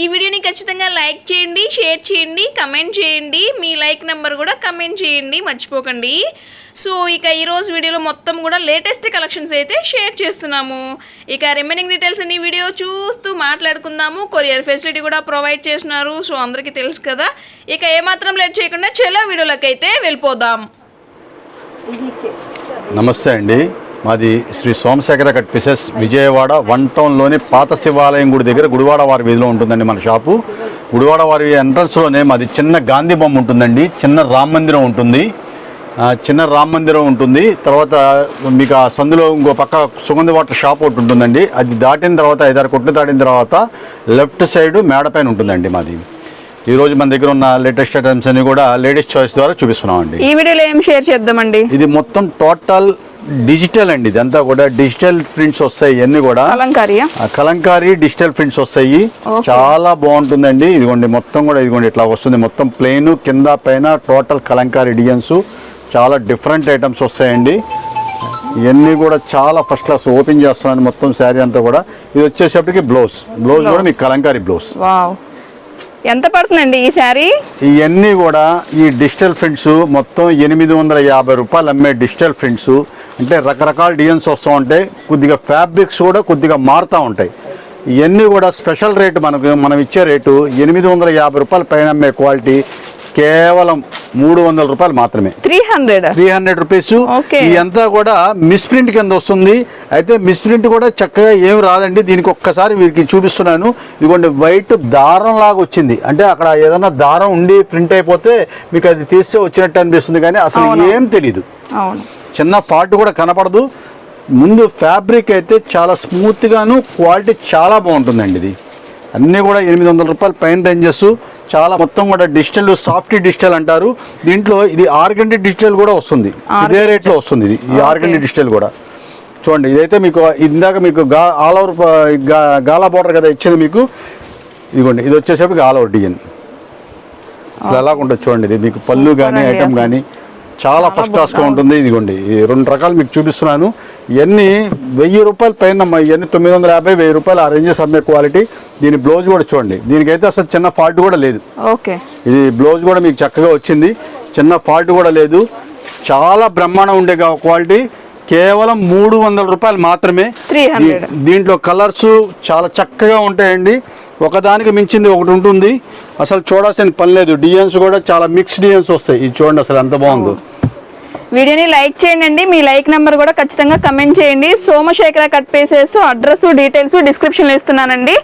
ఈ వీడియోని ఖచ్చితంగా లైక్ చేయండి షేర్ చేయండి కమెంట్ చేయండి. మీ లైక్ నెంబర్ కూడా కమెంట్ చేయండి మర్చిపోకండి. సో ఇక ఈరోజు వీడియోలో మొత్తం కూడా లేటెస్ట్ కలెక్షన్స్ అయితే షేర్ చేస్తున్నాము. ఇక రిమైనింగ్ డీటెయిల్స్ అన్ని వీడియో చూస్తూ మాట్లాడుకుందాము. కొరియర్ ఫెసిలిటీ కూడా ప్రొవైడ్ చేస్తున్నారు. సో అందరికీ తెలుసు కదా. ఇక ఏమాత్రం లేట్ చేయకుండా చెలో వీడియోలకైతే అయితే వెళ్ళిపోదాం. నమస్తే అండి. మాది Shri Somasekhara cut pieces Vijayawada one టౌన్లోని పాత శివాలయం గుడి దగ్గర గుడివాడ వారి వీధిలో ఉంటుందండి మన షాపు. గుడివాడ వారి ఎంట్రన్స్లోనే మాది చిన్న గాంధీ బొమ్మ ఉంటుందండి. చిన్న రామ మందిరం ఉంటుంది. చిన్న రామ మందిరం ఉంటుంది. తర్వాత మీకు ఆ సందులో ఇంకో పక్క సుగంధ వాటర్ షాప్ ఒకటి ఉంటుందండి. అది దాటిన తర్వాత ఐదారు కొట్లు దాటిన తర్వాత లెఫ్ట్ సైడ్ మేడ పైన ఉంటుందండి మాది. ఈరోజు మన దగ్గర ఉన్న లేటెస్ట్ ఐటమ్స్ అన్ని కూడా లేడీస్ చాయిస్ ద్వారా చూపిస్తున్నామండి. ఈ వీడియోలో ఏం షేర్ చేద్దామండి? ఇది మొత్తం టోటల్ డిజిటల్ అండి ఇదంతా కూడా డిజిటల్ ప్రింట్స్ వస్తాయి ఇవన్నీ కూడా. కలంకారీ డిజిటల్ ప్రింట్స్ వస్తాయి. చాలా బాగుంటుందండి. ఇదిగోండి మొత్తం కూడా ఇదిగోండి ఇట్లా వస్తుంది. మొత్తం ప్లెయిన్ కింద పైన టోటల్ కలంకారీ డిజైన్స్. చాలా డిఫరెంట్ ఐటమ్స్ వస్తాయండి. ఇవన్నీ కూడా చాలా ఫస్ట్ క్లాస్ ఓపెన్ చేస్తున్నాను మొత్తం శారీ అంతా కూడా. ఇది వచ్చేసప్పటికి బ్లౌజ్. బ్లౌజ్ కూడా మీకు కలంకారీ బ్లౌజ్. ఎంత పడుతుందండి ఈ శారీ? ఇవన్నీ కూడా ఈ డిజిటల్ ప్రింట్స్ మొత్తం ఎనిమిది వందల యాభై రూపాయలు అమ్మే డిజిటల్ ప్రింట్స్. అంటే రకరకాల డిజైన్స్ వస్తూ ఉంటాయి. కొద్దిగా ఫ్యాబ్రిక్స్ కూడా కొద్దిగా మారుతూ ఉంటాయి. ఇవన్నీ కూడా స్పెషల్ రేటు మనకు మనం ఇచ్చే రేటు ఎనిమిది వందల యాభై రూపాయల పైన అమ్మే క్వాలిటీ. కేవలం మూడు వందల రూపాయలు మాత్రమే. Three hundred. Three hundred rupees. ఇదంతా కూడా మిస్ప్రింట్ కింద వస్తుంది. అయితే మిస్ప్రింట్ కూడా చక్కగా ఏం రాదండి. దీనికి ఒక్కసారి వీరికి చూపిస్తున్నాను. ఇదిగోండి వైట్ దారం లాగా వచ్చింది. అంటే అక్కడ ఏదైనా దారం ఉండి ప్రింట్ అయిపోతే మీకు అది తీస్తే వచ్చినట్టు అనిపిస్తుంది కానీ అసలు. ఏం తెలియదు అవును. చిన్న ఫాల్ట్ కూడా కనపడదు. ముందు ఫ్యాబ్రిక్ అయితే చాలా స్మూత్గాను క్వాలిటీ చాలా బాగుంటుందండి ఇది. అన్నీ కూడా ఎనిమిది వందల రూపాయలు పైన రేంజెస్ చాలా మొత్తం కూడా డిజిటల్ సాఫ్ట్ డిజిటల్ అంటారు. దీంట్లో ఇది ఆర్గండి డిజిటల్ కూడా వస్తుంది. ఇదే రేట్లో వస్తుంది ఇది ఈ ఆర్గండి డిజిటల్ కూడా. చూడండి ఇదైతే మీకు ఇందాక మీకు గా ఆల్ ఓవర్ గాలా బోర్డర్ కదా ఇచ్చింది మీకు. ఇదిగోండి ఇది వచ్చేసరికి ఆల్ ఓవర్ డిజైన్ అసలు ఎలా ఉంటుంది చూడండి ఇది మీకు పళ్ళు కానీ ఐటమ్. కానీ చాలా ఫస్ట్ క్లాస్గా ఉంటుంది. ఇదిగోండి ఈ రెండు రకాలు మీకు చూపిస్తున్నాను. ఇవన్నీ వెయ్యి రూపాయల పైన. ఇవన్నీ తొమ్మిది వందల యాభై వెయ్యి రూపాయలు ఆ రేంజెస్ అమ్మే క్వాలిటీ దీని బ్లౌజ్ కూడా చూడండి. దీనికైతే అసలు చిన్న ఫాల్ట్ కూడా లేదు. ఓకే. ఇది బ్లౌజ్ కూడా మీకు చక్కగా వచ్చింది. చిన్న ఫాల్ట్ కూడా లేదు. చాలా బ్రహ్మాండం ఉండే క్వాలిటీ కేవలం మూడు వందల రూపాయలు మాత్రమే. 300. దీ- దీంట్లో కలర్స్ చాలా చక్కగా ఉంటాయండి. ఒకదానికి మించింది ఒకటి ఉంటుంది. అసలు చూడాల్సిన పని లేదు. డిజైన్స్ కూడా చాలా మిక్స్ డిజైన్స్ వస్తాయి. ఇది చూడండి అసలు ఎంత బాగుందో. వీడియోని లైక్ చేయండి మీ లైక్ నెంబర్ కూడా ఖచ్చితంగా కమెంట్ చేయండి. Somasekhara cut pieces address details డిస్క్రిప్షన్లో ఇస్తున్నానండి.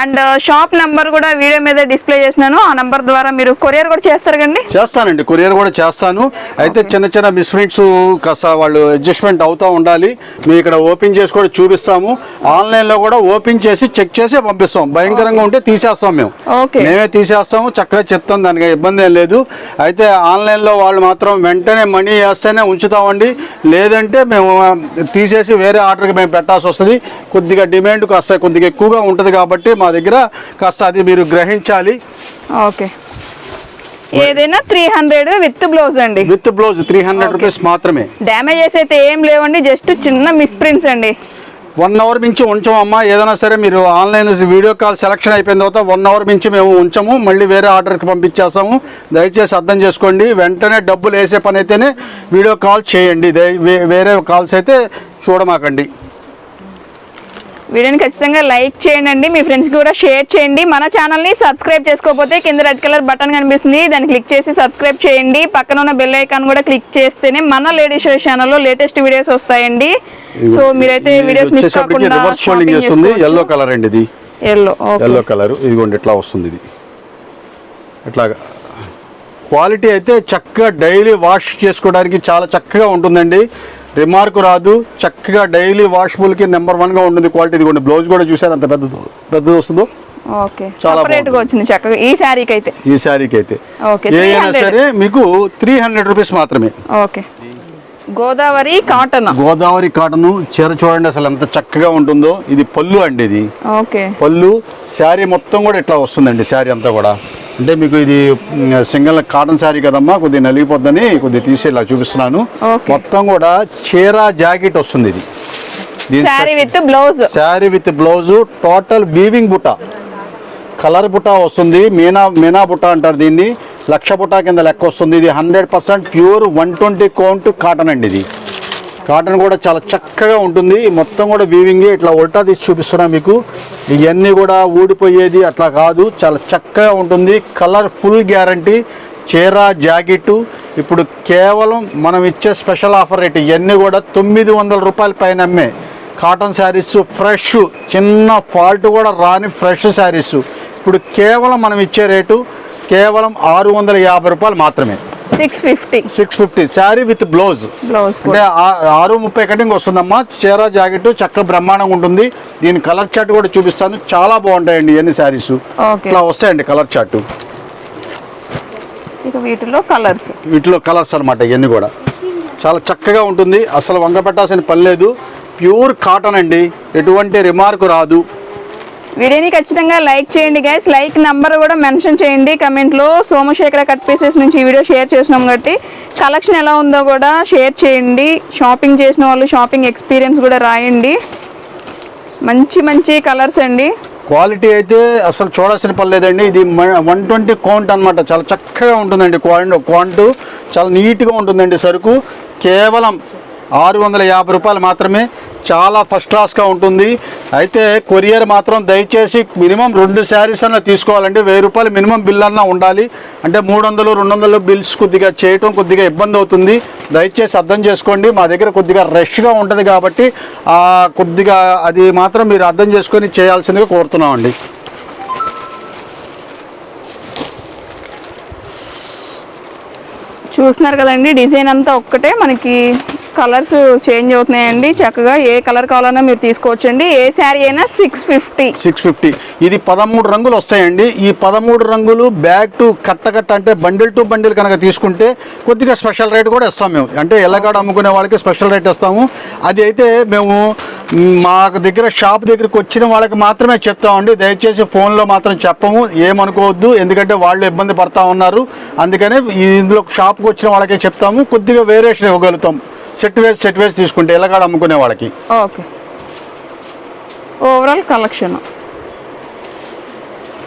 అండ్ షాప్ నెంబర్ కూడా వీడియో మీద డిస్ప్లే చేసినాను. ఆ నెంబర్ ద్వారా మీరు కొరియర్ కూడా చేస్తారు కండి చేస్తానండి కొరియర్ కూడా చేస్తాను. అయితే చిన్న చిన్న మిస్ప్రింట్స్ కాస్త వాళ్ళు అడ్జస్ట్మెంట్ అవుతూ ఉండాలి. మేము ఇక్కడ ఓపెన్ చేసి కూడా చూపిస్తాము. ఆన్లైన్లో కూడా ఓపెన్ చేసి చెక్ చేసి పంపిస్తాం. భయంకరంగా ఉంటే తీసేస్తాం మేము. మేమే తీసేస్తాము చక్కగా చెప్తాం దానికి ఇబ్బంది ఏం లేదు. అయితే ఆన్లైన్లో వాళ్ళు మాత్రం వెంటనే మనీ వేస్తేనే ఉంచుతామండి. లేదంటే మేము ఆ, తీసేసి వేరే ఆర్డర్కి మేము పెట్టాల్సి వస్తుంది. కొద్దిగా డిమాండ్ కాస్త కొద్దిగా ఎక్కువగా ఉంటుంది కాబట్టి మా దగ్గర. కాస్త అది మీరు గ్రహించాలి. ఓకే. ఏదైనా త్రీ హండ్రెడ్ విత్ బ్లౌజ్ అండి. With blouse three hundred rupees మాత్రమే. డ్యామేజెస్ అయితే ఏం లేవండి జస్ట్ చిన్న మిస్ప్రింట్స్ అండి. వన్ అవర్ మించి ఉంచమమ్మా ఏదైనా సరే మీరు ఆన్లైన్ వీడియో కాల్ సెలక్షన్ అయిపోయిన తర్వాత వన్ అవర్ మించి మేము ఉంచము. మళ్ళీ వేరే ఆర్డర్కి పంపించేస్తాము. దయచేసి అర్థం చేసుకోండి. వెంటనే డబ్బులు వేసే పని అయితేనే వీడియో కాల్ చేయండి. వేరే కాల్స్ అయితే చూడమాకండి. వీడియోని ఖచ్చితంగా లైక్ చేయండి మీ ఫ్రెండ్స్కి కూడా షేర్ చేయండి. మన ఛానల్ని సబ్స్క్రైబ్ చేసుకోకపోతే కింద రెడ్ కలర్ బటన్ కనిపిస్తుంది. దాన్ని క్లిక్ చేసి సబ్స్క్రైబ్ చేయండి. పక్కన ఉన్న బెల్ ఐకాన్ కూడా క్లిక్ చేస్తేనే మన లేడీస్ ఛానల్లో లేటెస్ట్ వీడియోస్ వస్తాయండి. సో మీరైతే వీడియోస్ మిస్ కాకుండా రివర్స్ ఫోల్డింగ్ చేస్తుంది. ఎల్లో కలర్ అండి ఇది. ఎల్లో ఎల్లో కలర్ ఇదిగోండి ఇట్లా వస్తుంది ఇది. ఇట్లాగా క్వాలిటీ అయితే చక్కగా డైలీ వాష్ చేసుకోవడానికి చాలా చక్కగా ఉంటుందండి. రిమార్క్ రాదు. చక్కగా డైలీ వాషబుల్కి నెంబర్ వన్గా ఉంటుంది క్వాలిటీ ఇదిగోండి. బ్లౌజ్ కూడా చూసారు అంత పెద్దది పెద్దది వస్తుందో? ఓకే. చాలా గా వచ్చింది చక్కగా. ఈ శారీకి అయితే? ఈ శారీకి అయితే. Okay, ఏ అయినా 300. సరే మీకు త్రీ హండ్రెడ్ రూపీస్ మాత్రమే. Okay. Godavari cotton. Godavari cotton చీర చూడండి అసలు ఎంత చక్కగా ఉంటుందో. ఇది పళ్ళు అండి ఇది. ఓకే. పళ్ళు శారీ మొత్తం కూడా ఇట్లా వస్తుందండి శారీ అంతా కూడా. అంటే మీకు ఇది సింగిల్ కాటన్ శారీ కదమ్మా కొద్దిగా నలిగిపోద్దని కొద్దిగా తీసి ఇలా చూపిస్తున్నాను. మొత్తం కూడా చీర జాకెట్ వస్తుంది ఇది. Sari with blouse sari with blouse total weaving బుట్ట. కలర్ బుట్ట వస్తుంది మీనా మీనా బుట్ట అంటారు దీన్ని. లక్ష బుట్ట కింద లెక్క వస్తుంది ఇది hundred percent pure one twenty count cotton అండి ఇది. కాటన్ కూడా చాలా చక్కగా ఉంటుంది. మొత్తం కూడా వీవింగ్ ఇట్లా ఉల్టా తీసి చూపిస్తున్నా మీకు. ఇవన్నీ కూడా ఊడిపోయేది అట్లా కాదు. చాలా చక్కగా ఉంటుంది. కలర్ ఫుల్ గ్యారంటీ చీర జాకెట్టు ఇప్పుడు కేవలం మనం ఇచ్చే స్పెషల్ ఆఫర్ రేట్ ఇవన్నీ కూడా తొమ్మిది వందల రూపాయల పైన అమ్మే. కాటన్ శారీస్ ఫ్రెష్ చిన్న ఫాల్ట్ కూడా రాని ఫ్రెష్ శారీస్ ఇప్పుడు కేవలం మనం ఇచ్చే రేటు కేవలం ఆరు వందల యాభై రూపాయలు మాత్రమే. Six fifty six fifty sari with blouse blouse అంటే ఆరు ముప్పై కటింగ్ వస్తుందమ్మా. చీర జాకెట్ చక్క బ్రహ్మాండంగా ఉంటుంది. దీని కలర్ చార్ట్ కూడా చూపిస్తాను. చాలా బాగుంటాయండి ఇవన్నీ శారీస్ ఇట్లా వస్తాయండి కలర్ చార్ట్. వీటిలో కలర్స్ వీటిలో కలర్స్ అనమాట ఇవన్నీ కూడా. చాలా చక్కగా ఉంటుంది. అసలు వంగ పెట్టాల్సిన పని లేదు. ప్యూర్ కాటన్ అండి. ఎటువంటి రిమార్క్ రాదు. వీడియోని ఖచ్చితంగా లైక్ చేయండి గైస్ లైక్ నెంబర్ కూడా మెన్షన్ చేయండి. కమెంట్లో సోమశేఖర కట్ పీసెస్ నుంచి ఈ వీడియో షేర్ చేసినాం కాబట్టి కలెక్షన్ ఎలా ఉందో కూడా షేర్ చేయండి. షాపింగ్ చేసిన వాళ్ళు షాపింగ్ ఎక్స్పీరియన్స్ కూడా రాయండి. మంచి మంచి కలర్స్ అండి. క్వాలిటీ అయితే అసలు చూడాల్సిన పని లేదండి. ఇది వన్ ట్వంటీ కౌంట్ అనమాట చాలా చక్కగా ఉంటుందండి. క్వాంట్ క్వాంటు చాలా నీట్గా ఉంటుందండి సరుకు. కేవలం ఆరు వందల యాభై రూపాయలు మాత్రమే చాలా ఫస్ట్ క్లాస్గా ఉంటుంది. అయితే కొరియర్ మాత్రం దయచేసి మినిమం రెండు శారీస్ అన్న తీసుకోవాలంటే వెయ్యి రూపాయలు మినిమం బిల్ అన్నా ఉండాలి. అంటే మూడు వందలు రెండు వందలు బిల్స్ కొద్దిగా చేయటం కొద్దిగా ఇబ్బంది అవుతుంది. దయచేసి అర్థం చేసుకోండి. మా దగ్గర కొద్దిగా రష్గా ఉంటుంది కాబట్టి కొద్దిగా అది మాత్రం మీరు అర్థం చేసుకొని చేయాల్సిందిగా కోరుతున్నామండి. చూస్తున్నారు కదండి డిజైన్ అంతా ఒక్కటే మనకి కలర్స్ చేంజ్ అవుతున్నాయండి. చక్కగా ఏ కలర్ కావాలన్నా మీరు తీసుకోవచ్చండి. ఏ శారీ అయినా సిక్స్ ఫిఫ్టీ సిక్స్ ఫిఫ్టీ ఇది పదమూడు రంగులు వస్తాయండి. ఈ పదమూడు రంగులు బ్యాగ్ టు కట్ట కట్ట అంటే బండిల్ టు బండిల్ కనుక తీసుకుంటే కొద్దిగా స్పెషల్ రేట్ కూడా ఇస్తాం మేము. అంటే ఎల్లగాడ అమ్ముకునే వాళ్ళకి స్పెషల్ రేట్ ఇస్తాము. అది అయితే మేము మా దగ్గర షాప్ దగ్గరికి వచ్చిన వాళ్ళకి మాత్రమే చెప్తామండి. దయచేసి ఫోన్లో మాత్రం చెప్పము. ఏమనుకోవద్దు. ఎందుకంటే వాళ్ళు ఇబ్బంది పడతా ఉన్నారు. అందుకనే ఇందులో షాప్కి వచ్చిన వాళ్ళకే చెప్తాము. కొద్దిగా వేరియేషన్ ఇవ్వగలుగుతాం. సెట్ వేసి సెట్ వేసి తీసుకుంటే ఎల్లగాడ అమ్ముకునే వాళ్ళకి? ఓకే. ఓవరాల్ కలెక్షన్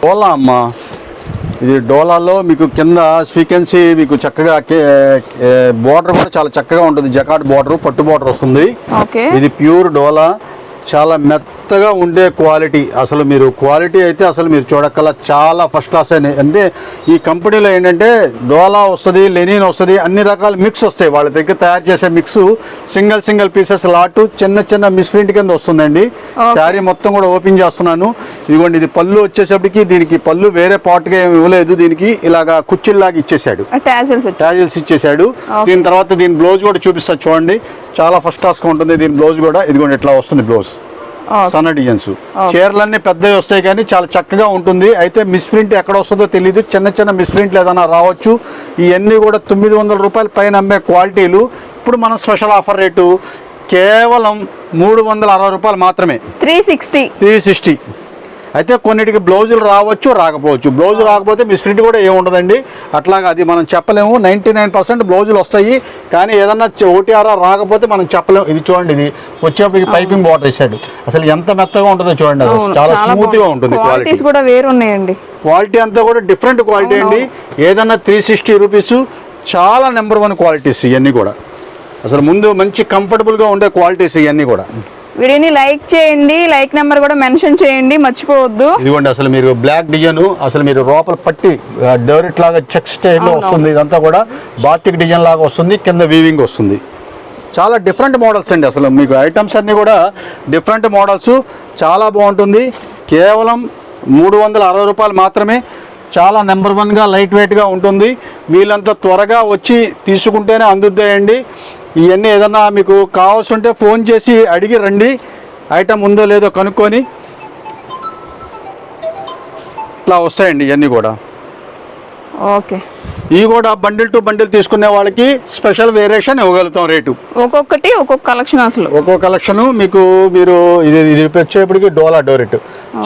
డోలా అమ్మ. ఇది డోలాలో మీకు కింద స్వీకెన్సీ మీకు చక్కగా బోర్డర్ కూడా చాలా చక్కగా ఉంటుంది. జకాట్ బోర్డర్ పట్టు బోర్డర్ వస్తుంది. ఓకే. ఇది ప్యూర్ డోలా. చాలా మెత్తగా ఉండే క్వాలిటీ. అసలు మీరు క్వాలిటీ అయితే అసలు మీరు చూడక్కల చాలా ఫస్ట్ క్లాస్ అయిన అంటే ఈ కంపెనీలో ఏంటంటే డోలా వస్తుంది లెనిన్ వస్తుంది అన్ని రకాల మిక్స్ వస్తాయి. వాళ్ళ దగ్గర తయారు చేసే mix single single pieces lot చిన్న చిన్న మిస్ప్రింట్ కింద వస్తుందండి. శారీ మొత్తం కూడా ఓపెన్ చేస్తున్నాను. ఇదిగోండి ఇది పళ్ళు వచ్చేసప్పటికి దీనికి పళ్ళు వేరే పార్ట్గా ఏమి ఇవ్వలేదు. దీనికి ఇలాగా కుచ్చిల్లాగా ఇచ్చేసాడు టాజిల్స్ ట్యాజిల్స్ ఇచ్చేసాడు దీని తర్వాత దీని బ్లౌజ్ కూడా చూపిస్తా చూడండి. చాలా ఫస్ట్ క్లాస్గా ఉంటుంది దీని బ్లౌజ్ కూడా. ఇదిగోండి ఇట్లా వస్తుంది బ్లౌజ్. సన్న డిజైన్స్ చీరలన్నీ పెద్దవి వస్తాయి కానీ చాలా చక్కగా ఉంటుంది. అయితే మిస్ప్రింట్ ఎక్కడ వస్తుందో తెలియదు చిన్న చిన్న మిస్ప్రింట్లు ఏదైనా రావచ్చు. ఇవన్నీ కూడా తొమ్మిది వందల రూపాయల పైన అమ్మే క్వాలిటీలు. ఇప్పుడు మన స్పెషల్ ఆఫర్ రేటు కేవలం మూడు వందల అరవై రూపాయలు మాత్రమే. Three sixty. Three sixty. అయితే కొన్నిటికి బ్లౌజులు రావచ్చు రాకపోవచ్చు. బ్లౌజ్ రాకపోతే మిస్ప్రింట్ కూడా ఏముండదండి. అట్లాగా అది మనం చెప్పలేము. నైంటీ నైన్ పర్సెంట్ బ్లౌజులు వస్తాయి. కానీ ఏదన్నా ఓటీఆర్ రాకపోతే మనం చెప్పలేము. ఇది చూడండి ఇది వచ్చేప్పటికి పైపింగ్ బాటర్ ఇచ్చాడు అసలు ఎంత మెత్తగా ఉంటుందో చూడండి చాలా చాలా స్మూత్గా ఉంటుంది క్వాలిటీ క్వాలిటీస్ కూడా వేరు ఉన్నాయండి క్వాలిటీ అంతా కూడా డిఫరెంట్ క్వాలిటీ అండి. ఏదన్నా త్రీ సిక్స్టీ రూపీస్ చాలా నెంబర్ వన్ క్వాలిటీస్ ఇవన్నీ కూడా. అసలు ముందు మంచి కంఫర్టబుల్గా ఉండే క్వాలిటీస్ ఇవన్నీ కూడా. వీడియోని లైక్ చేయండి లైక్ నెంబర్ కూడా మెన్షన్ చేయండి మర్చిపోవద్దు. ఇదిగోండి అసలు మీరు బ్లాక్ డిజైన్ అసలు మీరు లోపల పట్టి డోరిట్ లాగా చెక్ స్టైల్లో వస్తుంది ఇదంతా కూడా బాతిక్ డిజైన్ లాగా వస్తుంది కింద వీవింగ్ వస్తుంది. చాలా డిఫరెంట్ మోడల్స్ అండి అసలు మీకు ఐటమ్స్ అన్నీ కూడా డిఫరెంట్ మోడల్స్ చాలా బాగుంటుంది. కేవలం మూడు వందల అరవై రూపాయలు మాత్రమే చాలా నెంబర్ వన్గా లైట్ వెయిట్గా ఉంటుంది. వీళ్ళంత త్వరగా వచ్చి తీసుకుంటేనే అందుద్దాయండి. ఇవన్నీ ఏదన్నా మీకు కావాల్సి ఉంటే ఫోన్ చేసి అడిగి రండి. ఐటమ్ ఉందో లేదో కనుక్కొని ఇట్లా వస్తాయండి ఇవన్నీ కూడా. ఓకే. ఇవి కూడా బండిల్ టు బండిల్ తీసుకునే వాళ్ళకి స్పెషల్ వేరియేషన్ ఇవ్వగలుగుతాం రేటు. ఒక్కొక్కటి ఒక్కొక్క కలెక్షన్ అసలు. ఒక్కో కలెక్షన్ మీకు మీరు ఇది ఇది వచ్చేప్పటికి డోలా డోరెట్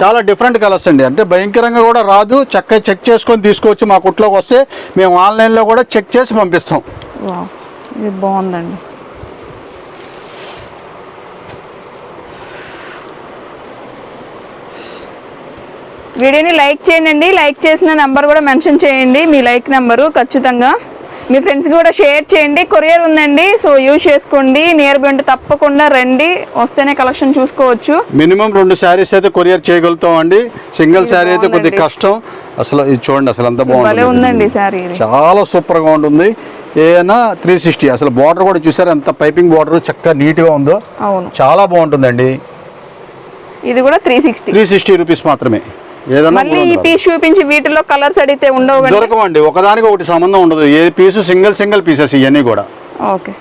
చాలా డిఫరెంట్ కలర్స్ అండి. అంటే భయంకరంగా కూడా రాదు. చక్కగా చెక్ చేసుకొని తీసుకోవచ్చు మా కుట్లోకి వస్తే మేము ఆన్లైన్లో కూడా చెక్ చేసి పంపిస్తాం. ఇది బాగుందండి. వీడియోని లైక్ చేయండి లైక్ చేసిన నెంబర్ కూడా మెన్షన్ చేయండి మీ లైక్ నెంబరు ఖచ్చితంగా. మీ ఫ్రెండ్స్కి కూడా షేర్ చేయండి కొరియర్ ఉందండి సో యూజ్ చేసుకోండి నియర్ బై ఉంటే తప్పకుండా రండి వస్తేనే కలెక్షన్ చూసుకోవచ్చు. మినిమం రెండు శారీస్ అయితే కొరియర్ చేయగలుగుతాం అండి సింగిల్ శారీ అయితే కొద్దిగా. కష్టం. అసలు ఇది చూడండి అసలు భలే బాగుంది ఉందండి శారీ చాలా సూపర్గా ఉంటుంది. ఏదైనా త్రీ సిక్స్టీ అసలు బార్డర్ కూడా చూసారు? ఎంత పైపింగ్ బార్డర్ చక్కగా నీట్గా ఉందో. అవును. చాలా బాగుంటుందండి. ఇది కూడా three sixty three sixty rupees మాత్రమే. మళ్ళీ ఈ. పీస్ చూపించి వీటిలో కలర్స్ అడిగితే ఉండవు దొరకవండి. ఒకదానికి ఒకటి సంబంధం ఉండదు. ఏ పీసు సింగిల్ సింగిల్ పీసెస్ ఇవన్నీ కూడా. ఓకే.